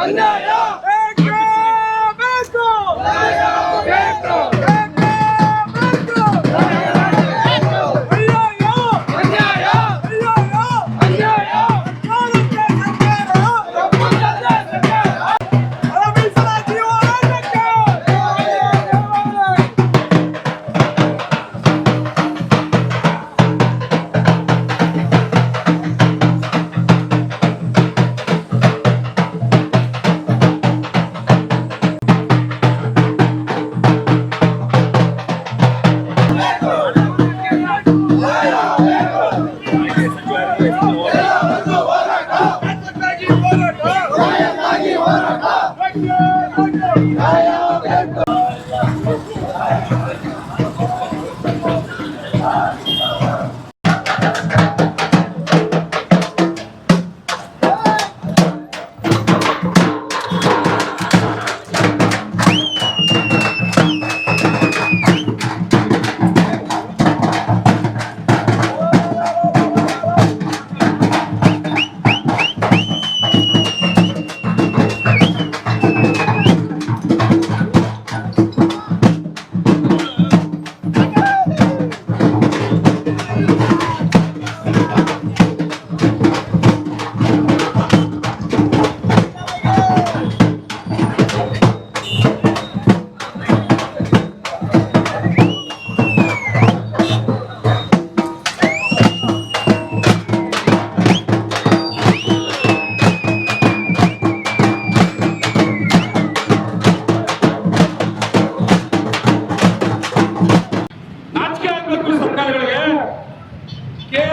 ಅನ್ಯಾಯ ಬೇಕೇ ಬೇಕು ಬೇಕು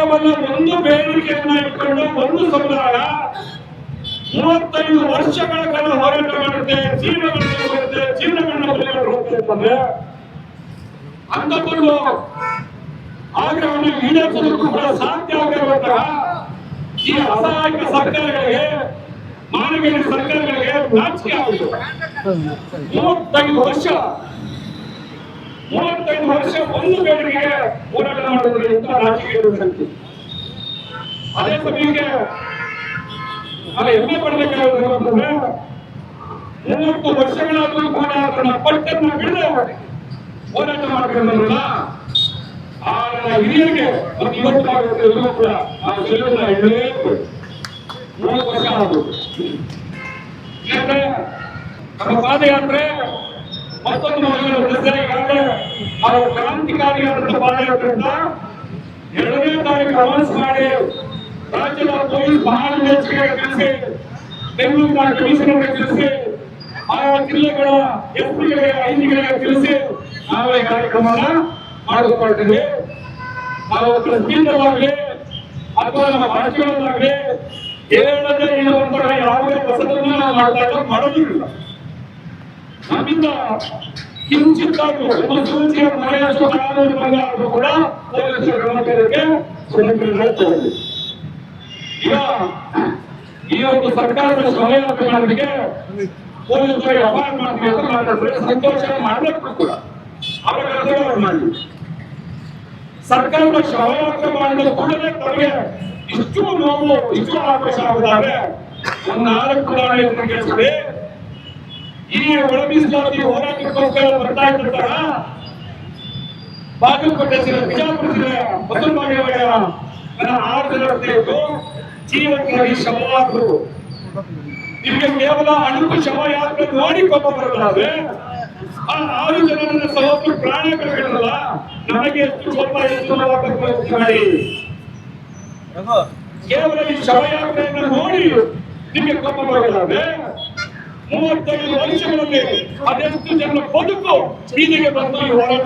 ಕೇವಲ ಒಂದು ಬೇಡಿಕೆಯನ್ನು ಇಟ್ಕೊಂಡು ಒಂದು ಸಮುದಾಯ ಮೂವತ್ತೈದು ವರ್ಷಗಳ ಕಾಲ ಹೋರಾಟ ಮಾಡುತ್ತೆ, ಜೀವನಗಳನ್ನು ಬರುತ್ತೆ ಜೀವನಗಳನ್ನು ಬಲಿಕೊಂಡು ಹೋಗ್ತಾ ಆಗ್ರಹವನ್ನು ಈಡೇರಿಸೋದಕ್ಕೂ ಕೂಡ ಸಾಧ್ಯ ಆಗಿರುವಂತಹ ಈ ಅಸಹಾಯಕ ಸರ್ಕಾರಗಳಿಗೆ, ಮಾನವೀಯ ಸರ್ಕಾರಗಳಿಗೆ ನಾಚಿಕೆ ಆಗುತ್ತೆ ಮೂವತ್ತೈದು ವರ್ಷ ಮೂವತ್ತೈದು ವರ್ಷ ಒಂದು ಬೇಡಿಕೆಗೆ ಹೋರಾಟ ಮಾಡುವುದರಿಂದ ರಾಜಕೀಯ ಸಂಖ್ಯೆ ಅದೇ ಸಮಯಕ್ಕೆ ನಾನು ಹೆಮ್ಮೆ ಪಡಬೇಕಾದ್ರೆ ಮೂವತ್ತು ವರ್ಷಗಳಾದರೂ ಕೂಡ ತನ್ನ ಪಟ್ಟನ್ನ ಬಿಡದೆ ಹೋರಾಟ ಮಾಡ್ಕೊಂಡಲ್ಲ ಆ ನನ್ನ ಹಿರಿಯರಿಗೆ ಮತ್ತು ಇವತ್ತು ಕೂಡ ಆ ಗೆಲ್ಲುವುದನ್ನ ಹೇಳಲೇಬೇಕು ಮೂವತ್ತು ವರ್ಷ ಆಗುದು. ಯಾಕಂದ್ರೆ ನಮ್ಮ ಪಾದಯಾತ್ರೆ ಮತ್ತೊಂದು ಅವರು ಕ್ರಾಂತಿಕಾರಿಯಾದಂತಹ ಪಾದಯಾತ್ರೆಯಿಂದ ಎರಡನೇ ತಾರೀಕು ಅನೌನ್ಸ್ ಮಾಡಿ ರಾಜ್ಯದ ಪೊಲೀಸ್ ಮಹಾನಿರ್ದೇಶಕರಿಗೆ ತಿಳಿಸಿ ಬೆಂಗಳೂರಿನ ಕಮಿಷನರ್ಗೆ ತಿಳಿಸಿ ಆಯಾ ಜಿಲ್ಲೆಗಳ ಎಸ್ಪಿಗಳಿಗೆ, ಐಜಿಗಳಿಗೆ ತಿಳಿಸಿ ನಾವು ಈ ಕಾರ್ಯಕ್ರಮವನ್ನ ಮಾಡಿಕೊಂಡಿದ್ದೀವಿ ನಾವು ಅಥವಾ ನಮ್ಮ ಭಾಷೆಗಳನ್ನಾಗಲಿ ಹೇಳದೆ ಇರುವಂತಹ ಯಾವುದೇ ಹೊಸದನ್ನ ನಾವು ಮಾಡ್ತಾ ಮಾಡೋದಿಲ್ಲ. ನಮ್ಮಿಂದ ಕಿಂಚಿತ್ತಾಗಿ ಒಂದು ಸೂಚಿಯ ಮನೆಯಷ್ಟು ಕಾನೂನು ಆದರೂ ಕೂಡ ಪೊಲೀಸರ ಗಮನಕ್ಕೆ ತಗೊಂಡು ಈಗ ಈ ಒಂದು ಸರ್ಕಾರದ ಮಾಡೋದಕ್ಕೆ ಪೊಲೀಸರಿಗೆ ಅಪಾಯ ಮಾಡಬೇಕು ಅಂತ ಸಂತೋಷ ಮಾಡಬೇಕು ಕೂಡ. ಅವರ ಕೆಲಸ ಮಾಡಿ ಸರ್ಕಾರದ ಸಹಾಯಕ ಮಾಡಿದ ಕೂಡಲೇ ತಮಗೆ ಇಷ್ಟು ನೋವು, ಇಷ್ಟು ಆಕ್ರೋಶ ಆಗುತ್ತಾರೆ ಒಂದು ಉದಾಹರಣೆ ಕೇಳಿಸಿದೆ ಈ ಒಳ ಮೀಸಲಾತಿ ಹೋರಾಟಕ್ಕೋಸ್ಕರ ಬರ್ತಾ ಇರ್ತಾರ ಬಾಗಲಕೋಟೆ ಜಿಲ್ಲೆ ಬಿಜಾಪುರ ಜಿಲ್ಲೆ ಮೊದಲು ನನ್ನ ಆರು ಜನ ಇತ್ತು ನಿಮಗೆ ಕೇವಲ ಅಣುಕು ಶವ ಯಾತ್ರೆ ನೋಡಿ ಕೋಪ ಬರಲಾದ್ರೆ ಆ ಆರು ಜನರನ್ನ ಸಹೋದರ ಪ್ರಾಣ ಕಳೆದಿರಲ್ಲ ನಮಗೆ ಎಷ್ಟು ಕೋಪ, ಎಷ್ಟು ಮಾಡಿ ಕೇವಲ ಈ ಶವಯಾತ್ರೆಯನ್ನು ನೋಡಿ ನಿಮಗೆ ಕೋಪ ಬರಲಾದ್ರೆ ಮೂವತ್ತೈದು ವರ್ಷಗಳಲ್ಲಿ ಅದೆಷ್ಟು ಜನ ಬದುಕು ಬೀದಿಗೆ ಬಂದು ಈ ಹೋರಾಟ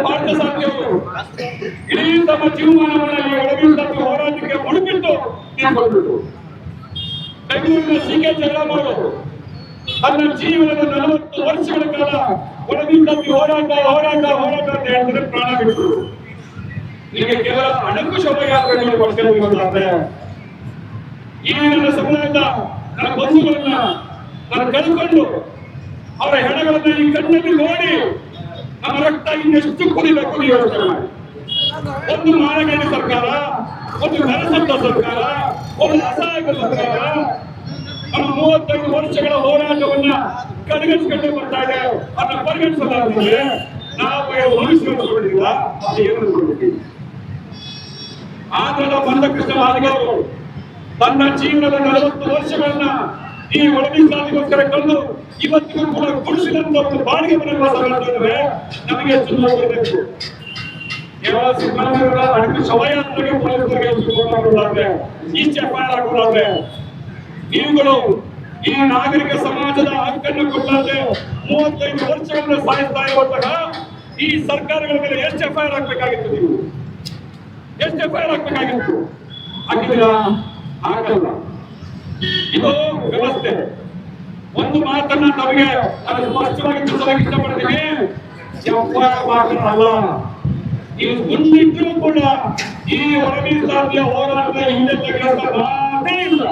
ಭಾರತ ಸಾಧ್ಯವರು ಇಡೀ ತಮ್ಮ ಜೀವಮಾನವನ್ನು ಒಳಗಿಂದ ಹೋರಾಟಕ್ಕೆ ಮುಳುಗಿದ್ದು ನಿಂತ್ಕೊಂಡ್ಬಿಟ್ಟು ಬೆಂಗಳೂರಿನ ಸಿ ಕೆ ಜಯರಾಮರು ತನ್ನ ಜೀವನದ ನಲವತ್ತು ವರ್ಷಗಳ ಕಾಲ ಒಳಗಿಂದ ಹೋರಾಟ ಹೋರಾಟ ಹೋರಾಟ ಅಂತ ಹೇಳಿದ್ರೆ ಪ್ರಾಣ ಬಿಟ್ಟರು ನಿಮಗೆ ಕೇವಲ ಅಣಕು ಶೋಭಯಾತ್ರೆಗಳು ಕೊಡ್ತಾರೆ ಈ ನನ್ನ ಸಮುದಾಯದ ನನ್ನ ಬಂಧುಗಳನ್ನ ನಾನು ಕಳ್ಕೊಂಡು ಅವರ ಹೆಣಗಳನ್ನ ಈ ಕಣ್ಣಲ್ಲಿ ನೋಡಿ ನಮ್ಮ ರಕ್ತ ಇನ್ನೆಷ್ಟು ಕುಡಿಬೇಕು ಯೋಚನೆ ಮಾಡಿ. ಒಂದು ಮಾನಗಂಡ ಸರ್ಕಾರ, ಒಂದು ನರಸತ್ತ ಸರ್ಕಾರ, ಒಂದು ಅಸಹಾಯಕ ಸರ್ಕಾರ ನಮ್ಮ ಮೂವತ್ತೈದು ವರ್ಷಗಳ ಹೋರಾಟವನ್ನ ಕಡೆಗಣಿಸಿಕೊಂಡು ಬರ್ತಾ ಇದೆ. ಅದನ್ನ ಪರಿಗಣಿಸಲಾಗಿದೆ ನಾವು ಉಳಿಸಿಕೊಂಡಿಲ್ಲ ಅದು ಏನು ಅನ್ಕೊಂಡಿದ್ದೀವಿ ಬಂದ ಕೃಷ್ಣ ಮಾದಿಗವರು ತನ್ನ ಜೀವನದ ನಲವತ್ತು ವರ್ಷಗಳನ್ನ ಈ ಒಳಗಿನ ಸಾಲಿಗೋಸ್ಕರ ಕಳೆದು ಇವತ್ತಿಗೂ ಕೂಡ ಗುಡಿಸಿದಂತ ಒಂದು ಬಾಡಿಗೆ ಮನೆ ವಾಸ ಮಾಡ್ತಾ ಇದ್ದಾರೆ ನಮಗೆ ಹಾಕೋದಾದ್ರೆ ನೀವುಗಳು ಈ ನಾಗರಿಕ ಸಮಾಜದ ಹಕ್ಕನ್ನು ಕೊಟ್ಟಾದ್ರೆ ಮೂವತ್ತೈದು ವರ್ಷಗಳನ್ನು ಸಾಯಿಸ್ತಾ ಇರುವಂತಹ ಈ ಸರ್ಕಾರಗಳ ಮೇಲೆ ಎಷ್ಟು ಆರ್ ಹಾಕ್ಬೇಕಾಗಿತ್ತು ನೀವು? ಎಷ್ಟು ಆರ್ ಹಾಕ್ಬೇಕಾಗಿತ್ತು? ಹಾಕಿದ್ದೀರಾ? ಹಾಕಲ್ಲ. ಇದು ವ್ಯವಸ್ಥೆ. ಒಂದು ಮಾತನ್ನ ನಮಗೆ ನಾನು ಸ್ಪಷ್ಟವಾಗಿ ದೃಢವಾಗಿ ಇಷ್ಟಪಡ್ತೀನಿ. ಎಫ್ಐಆರ್ ಮಾತಲ್ಲ ನೀವು ಮುಂದಿದ್ರೂ ಕೂಡ ಈ ಒಳಮೀಸಲಾತಿಯ ಹೋರಾಟದ ಹಿಂದೆ ತೆಗೆದಂತ ಮಾತೇ ಇಲ್ಲ.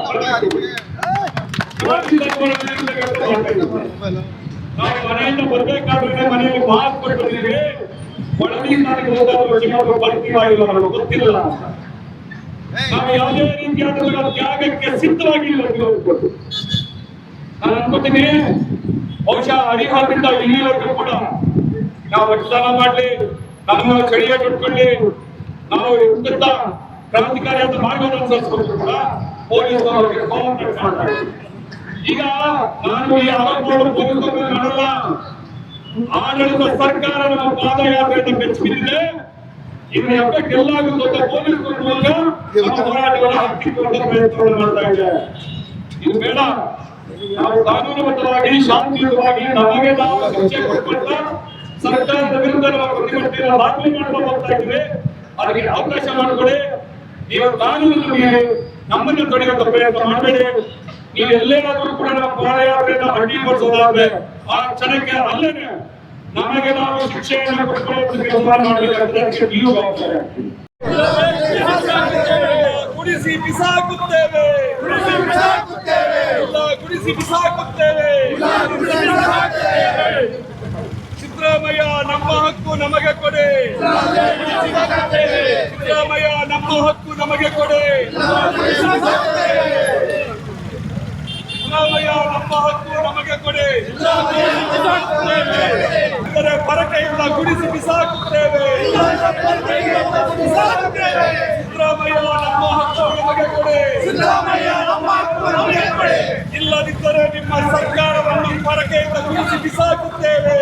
ನಾವು ಮನೆಯಿಂದ ಬರ್ಬೇಕಾದ್ರೆ ಮನೆಯಲ್ಲಿ ಮಾತು ಕೊಟ್ಟಿದ್ದೀವಿ ಒಳಗಿನ ಹೋದಾಗ ಚಿನ್ನಪ್ಪ ಬರ್ತೀವಾಗಿಲ್ಲ ನಮಗೆ, ಗೊತ್ತಿಲ್ಲ. ಅಂತ ನಾವು ಯಾವುದೇ ರೀತಿಯಾದಂತಹ ತ್ಯಾಗಕ್ಕೆ ಸಿದ್ಧವಾಗಿ ಇವತ್ತು. ನಾನು ಅನ್ಕೋತೀನಿ, ಬಹುಶಃ ಅಡಿಹಾರದಿಂದ ಇಲ್ಲಿವರೆಗೂ ಕೂಡ ನಾವು ರಕ್ತದಾನ ಮಾಡ್ಲಿ ನಮ್ಮ ಚಳಿಯ ಬಿಟ್ಕೊಳ್ಳಿ ನಾವು ಉತ್ತರ ಕ್ರಾಂತಿಕಾರಿ ಮಾರ್ಗವನ್ನು ಅನುಸರಿಸ್ಕೊಂಡು ಕೂಡ ಪೊಲೀಸರು ಅವರಿಗೆ ಈಗ ನಾನು ಈ ಆರೋಪವನ್ನು ಪೊಲೀಸರು ಮಾಡಲ್ಲ ಆಡಳಿತ ಸರ್ಕಾರ ನಮ್ಮ ಪಾದಯಾತ್ರೆಯನ್ನು ಬೆಚ್ಚಿಬಿದ್ದಿದೆ ಇದರ ಎಫೆಕ್ಟ್ ಎಲ್ಲಾಗುವುದು ಅಂತ ಪೊಲೀಸ್ ಮೂಲಕ ಹೋರಾಟವನ್ನು ಹತ್ತಿಕ್ಕುವಂತ ಪ್ರಯತ್ನವನ್ನು ಮಾಡ್ತಾ ಇದೆ. ಇದು ಬೇಡ. ನಾವು ಕಾನೂನುಬದ್ಧವಾಗಿ ಶಾಂತಿಯುತವಾಗಿ ನಮಗೆ ನಾವು ಶಿಕ್ಷೆ ಕೊಟ್ಟ ಸರ್ಕಾರದ ವಿರುದ್ಧ ನಾವು ಪ್ರತಿಭಟನೆ ದಾಖಲೆ ಮಾಡಲು ಹೋಗ್ತಾ ಇದ್ದೀವಿ. ಅದಕ್ಕೆ ಅವಕಾಶ ಮಾಡಿಕೊಡಿ. ನೀವು ಕಾನೂನು ನಮ್ಮನ್ನು ತೊಡೆಯುವಂತ ಪ್ರಯತ್ನ ಮಾಡಬೇಡಿ. ನೀವು ಎಲ್ಲೇನಾದ್ರೂ ಕೂಡ ನಮ್ಮ ಪಾದಯಾತ್ರೆಯನ್ನು ಅಡ್ಡಿಪಡಿಸೋದಾದ್ರೆ ಆ ಕ್ಷಣಕ್ಕೆ ಅಲ್ಲೇನೆ ನಮಗೆ ನಾವು ಶಿಕ್ಷೆಯನ್ನು ಗುಡಿಸಿ ಬಿಸಾಕುತ್ತೇವೆ. ಸಿದ್ದರಾಮಯ್ಯ, ನಮ್ಮ ಹಕ್ಕು ನಮಗೆ ಕೊಡೆ. ಸಿದ್ದರಾಮಯ್ಯ, ನಮ್ಮ ಹಕ್ಕು ನಮಗೆ ಕೊಡಿ. ಸಿದ್ದರಾಮಯ್ಯ ನಮ್ಮ ಹಕ್ಕು ನಮಗೆ ಕೊಡಿ. ಇದರ ಪರಕೆಯಿಂದ ಗುಡಿಸಿ ಬಿಸಾಕುತ್ತೇವೆ. ಸಿದ್ದರಾಮಯ್ಯ ನಮ್ಮ ಹಕ್ಕು ನಮಗೆ ಕೊಡಿ. ಇಲ್ಲದಿದ್ದರೆ ನಿಮ್ಮ ಸರ್ಕಾರವನ್ನು ಪರಕೆಯಿಂದ ಗುಡಿಸಿ ಬಿಸಾಕುತ್ತೇವೆ.